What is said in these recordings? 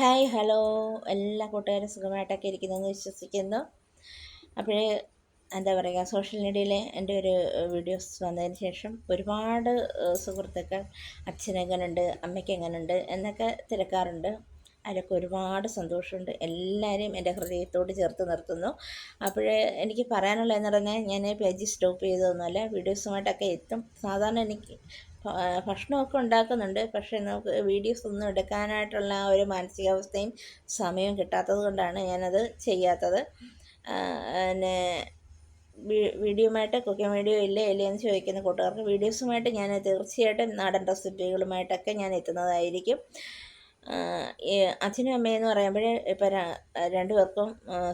Hi hello. എല്ലാ കൂട്ടുകാരും സുഖമായിട്ടൊക്കെ ഇരിക്കുന്നതെന്ന് വിശ്വസിക്കുന്നു. അപ്പോൾ എന്താ പറയുക സോഷ്യൽ മീഡിയയിൽ എന്റെ ഒരു വീഡിയോസ് വന്നതിന് ശേഷം ഒരുപാട് സുഹൃത്തുക്കൾ അച്ഛനെങ്ങനുണ്ട് അമ്മയ്ക്ക് എങ്ങനുണ്ട് എന്നൊക്കെ തിരക്കാറുണ്ട്. അതിലൊക്കെ ഒരുപാട് സന്തോഷമുണ്ട്. എല്ലാവരെയും എന്റെ ഹൃദയത്തോട് ചേർത്ത് നിർത്തുന്നു. അപ്പോഴേ എനിക്ക് പറയാനുള്ളതെന്ന് പറഞ്ഞാൽ ഞാൻ പേജ് സ്റ്റോപ്പ് ചെയ്തതൊന്നുമല്ല വീഡിയോസുമായിട്ടൊക്കെ എത്തും. സാധാരണ എനിക്ക് ഭക്ഷണമൊക്കെ ഉണ്ടാക്കുന്നുണ്ട്. പക്ഷേ നമുക്ക് വീഡിയോസ് ഒന്നും എടുക്കാനായിട്ടുള്ള ആ ഒരു മാനസികാവസ്ഥയും സമയവും കിട്ടാത്തത് കൊണ്ടാണ് ഞാനത് ചെയ്യാത്തത്. പിന്നെ വീഡിയോയുമായിട്ട് കുക്കിംഗ് വീഡിയോ ഇല്ലേ ഇല്ലേ എന്ന് ചോദിക്കുന്ന കൂട്ടുകാർക്ക് വീഡിയോസുമായിട്ട് ഞാൻ തീർച്ചയായിട്ടും നാടൻ റെസിപ്പികളുമായിട്ടൊക്കെ ഞാൻ എത്തുന്നതായിരിക്കും. അച്ഛനും അമ്മയെന്ന് പറയുമ്പോൾ ഇപ്പം രണ്ടു പേർക്കും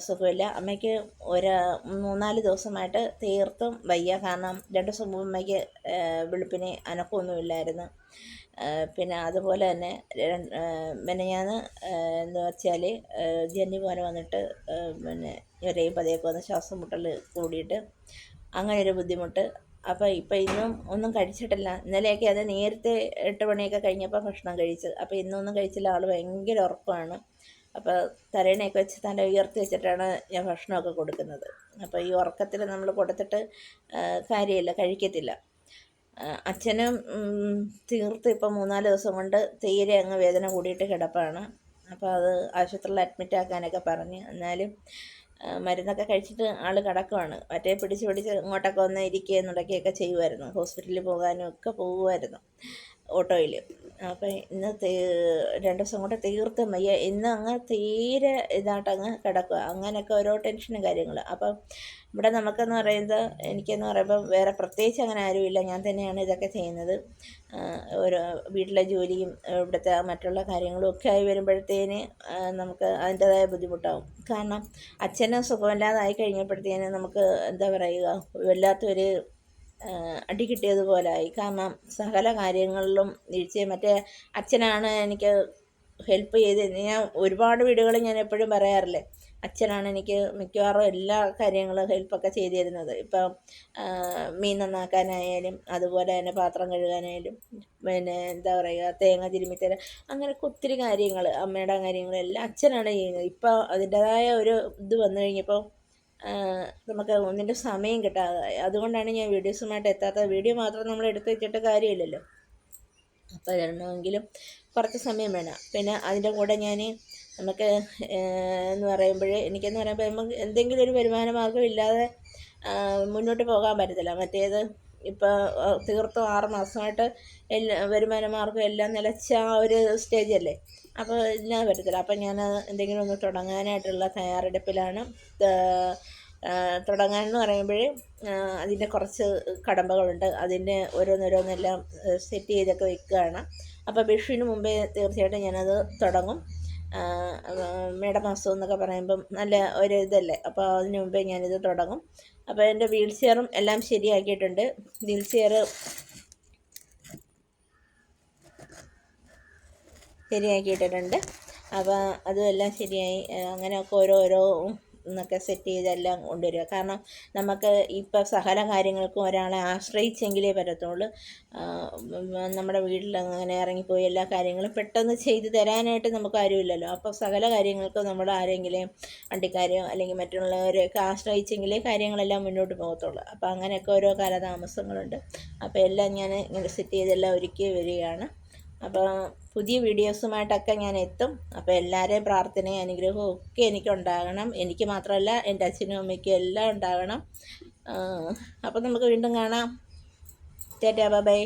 സുഖമില്ല. അമ്മയ്ക്ക് ഒരു മൂന്നാൽ ദിവസമായിട്ട് തീർത്തും വയ്യ. കാരണം രണ്ട് ദിവസം മുമ്പ് അമ്മയ്ക്ക് വെളുപ്പിന് അനക്കമൊന്നുമില്ലായിരുന്നു. പിന്നെ അതുപോലെ തന്നെ പിന്നെ ഞാൻ എന്താ വെച്ചാൽ ജന്നി പോലെ വന്നിട്ട് പിന്നെ ഞൊരയും പതിയൊക്കെ വന്ന് ശ്വാസം മുട്ടൽ കൂടിയിട്ട് അങ്ങനെ ഒരു ബുദ്ധിമുട്ട് അപ്പോൾ ഇപ്പം ഇന്നും ഒന്നും കഴിച്ചിട്ടില്ല. ഇന്നലെയൊക്കെ അത് നേരത്തെ എട്ട് മണിയൊക്കെ കഴിഞ്ഞപ്പോൾ ഭക്ഷണം കഴിച്ചത്. അപ്പോൾ ഇന്നൊന്നും കഴിച്ചില്ല. ആൾ ഭയങ്കര ഉറക്കമാണ്. അപ്പോൾ തലേണയൊക്കെ വെച്ച് തല ഉയർത്തി വെച്ചിട്ടാണ് ഞാൻ ഭക്ഷണമൊക്കെ കൊടുക്കുന്നത്. അപ്പോൾ ഈ ഉറക്കത്തിൽ നമ്മൾ കൊടുത്തിട്ട് കാര്യമില്ല കഴിക്കത്തില്ല. അച്ഛനും തീർത്ത് ഇപ്പം മൂന്നാൽ ദിവസം കൊണ്ട് തീരെ അങ്ങ് വേദന കൂടിയിട്ട് കിടപ്പാണ്. അപ്പോൾ അത് ആശുപത്രിയിൽ അഡ്മിറ്റ് ആക്കാനൊക്കെ പറഞ്ഞ്. എന്നാലും മരുന്നൊക്കെ കഴിച്ചിട്ട് ആൾ കിടക്കുവാണ്. മറ്റേ പിടിച്ച് പിടിച്ച് ഇങ്ങോട്ടൊക്കെ വന്ന് ഇരിക്കുക എന്നുള്ളതൊക്കെയൊക്കെ ചെയ്യുമായിരുന്നു ഹോസ്പിറ്റലിൽ പോകാനും ഒക്കെ പോകുമായിരുന്നു ഓട്ടോയിൽ. അപ്പം ഇന്ന് രണ്ട് ദിവസം കൊണ്ട് തീർത്തും വയ്യ. ഇന്ന് അങ്ങ് തീരെ ഇതായിട്ടങ്ങ് കിടക്കുക. അങ്ങനെയൊക്കെ ഓരോ ടെൻഷനും കാര്യങ്ങളും. അപ്പം ഇവിടെ നമുക്കെന്ന് പറയുന്നത് എനിക്കെന്ന് പറയുമ്പോൾ വേറെ പ്രത്യേകിച്ച് അങ്ങനെ ആരുമില്ല. ഞാൻ തന്നെയാണ് ഇതൊക്കെ ചെയ്യുന്നത്. ഓരോ വീട്ടിലെ ജോലിയും ഇവിടുത്തെ മറ്റുള്ള കാര്യങ്ങളും ഒക്കെ ആയി വരുമ്പോഴത്തേന് നമുക്ക് അതിന്റെതായ ബുദ്ധിമുട്ടാവും. കാരണം അച്ഛനും സുഖമില്ലാതായി കഴിഞ്ഞപ്പോഴത്തേന് നമുക്ക് എന്താ പറയുക വല്ലാത്തൊരു അടി കിട്ടിയതുപോലായി കാരണം സകല കാര്യങ്ങളിലും വീഴ്ചയും മറ്റേ അച്ഛനാണ് എനിക്ക് ഹെൽപ്പ് ചെയ്ത് ഞാൻ ഒരുപാട് വീടുകളിൽ ഞാൻ എപ്പോഴും പറയാറില്ലേ അച്ഛനാണ് എനിക്ക് മിക്കവാറും എല്ലാ കാര്യങ്ങളും ഹെൽപ്പൊക്കെ ചെയ്തു തരുന്നത് ഇപ്പം മീൻ നന്നാക്കാനായാലും അതുപോലെ തന്നെ പാത്രം കഴുകാനായാലും പിന്നെ എന്താ പറയുക തേങ്ങ തിരുമ്മിത്തരാൻ അങ്ങനെയൊക്കെ ഒത്തിരി കാര്യങ്ങൾ അമ്മയുടെ കാര്യങ്ങളെല്ലാം അച്ഛനാണ് ചെയ്യുന്നത്. ഇപ്പോൾ അതിന്റെതായ ഒരു ഇത് വന്നു കഴിഞ്ഞപ്പോൾ നമുക്ക് ഒന്നിന്റെ സമയം കിട്ടാതായി അതുകൊണ്ടാണ് ഞാൻ വീഡിയോസുമായിട്ട് എത്താത്തത് വീഡിയോ മാത്രം നമ്മൾ എടുത്ത് വെച്ചിട്ട് കാര്യമില്ലല്ലോ. അപ്പോൾ ഇടണമെങ്കിലും കുറച്ച് സമയം വേണം. പിന്നെ അതിന്റെ കൂടെ ഞാൻ നമുക്ക് എന്ന് പറയുമ്പോൾ എനിക്കെന്ന് പറയുമ്പോൾ നമുക്ക് എന്തെങ്കിലും ഒരു വരുമാന മാർഗം ഇല്ലാതെ മുന്നോട്ട് പോകാൻ പറ്റത്തില്ല. മറ്റേത് ഇപ്പോൾ തീർത്തും ആറ് മാസമായിട്ട് എല്ലാ വരുമാന മാർഗം എല്ലാം നിലച്ച ആ ഒരു സ്റ്റേജല്ലേ അപ്പോൾ ഞാൻ വരത്തില്ല അപ്പം ഞാൻ എന്തെങ്കിലും ഒന്ന് തുടങ്ങാനായിട്ടുള്ള തയ്യാറെടുപ്പിലാണ്. തുടങ്ങാനെന്ന് പറയുമ്പോഴേ അതിന്റെ കുറച്ച് കടമ്പകളുണ്ട്. അതിന്റെ ഓരോന്നോരോന്നെല്ലാം സെറ്റ് ചെയ്തൊക്കെ വെക്കുകയാണ്. അപ്പോൾ വിഷുവിന് മുമ്പേ തീർച്ചയായിട്ടും ഞാനത് തുടങ്ങും. മേടമാസം എന്നൊക്കെ പറയുമ്പം നല്ല ഒരു ഇതല്ലേ. അപ്പോൾ അതിന് മുമ്പേ ഞാനിത് തുടങ്ങും. അപ്പോൾ എന്റെ വീൽ ചെയറും എല്ലാം ശരിയാക്കിയിട്ടുണ്ട്. വീൽ ചെയർ ശരിയാക്കിയിട്ടിട്ടുണ്ട്. അപ്പോൾ അതും എല്ലാം ശരിയായി. അങ്ങനെയൊക്കെ ഓരോരോ ഓരോ എന്നൊക്കെ സെറ്റ് ചെയ്തെല്ലാം കൊണ്ടുവരിക. കാരണം നമുക്ക് ഇപ്പം സകല കാര്യങ്ങൾക്കും ഒരാളെ ആശ്രയിച്ചെങ്കിലേ പറ്റത്തുള്ളൂ. നമ്മുടെ വീട്ടിൽ അങ്ങനെ ഇറങ്ങിപ്പോയി എല്ലാ കാര്യങ്ങളും പെട്ടെന്ന് ചെയ്തു തരാനായിട്ട് നമുക്ക് ആരുമില്ലല്ലോ. അപ്പോൾ സകല കാര്യങ്ങൾക്കും നമ്മൾ ആരെങ്കിലും വണ്ടിക്കാരെയോ അല്ലെങ്കിൽ മറ്റുള്ളവരെയൊക്കെ ആശ്രയിച്ചെങ്കിലേ കാര്യങ്ങളെല്ലാം മുന്നോട്ട് പോകത്തുള്ളൂ. അപ്പോൾ അങ്ങനെയൊക്കെ ഓരോ കാലതാമസങ്ങളുണ്ട്. അപ്പോൾ എല്ലാം ഞാൻ ഇങ്ങനെ സെറ്റ് ചെയ്തെല്ലാം ഒരുക്കി വരികയാണ്. അപ്പോൾ പുതിയ വീഡിയോസുമായിട്ടൊക്കെ ഞാൻ എത്തും. അപ്പോൾ എല്ലാവരെയും പ്രാർത്ഥനയും അനുഗ്രഹവും ഒക്കെ എനിക്കുണ്ടാകണം. എനിക്ക് മാത്രമല്ല എന്റെ അച്ഛനും അമ്മയ്ക്കും എല്ലാം ഉണ്ടാകണം. അപ്പോൾ നമുക്ക് വീണ്ടും കാണാം. Tata bye.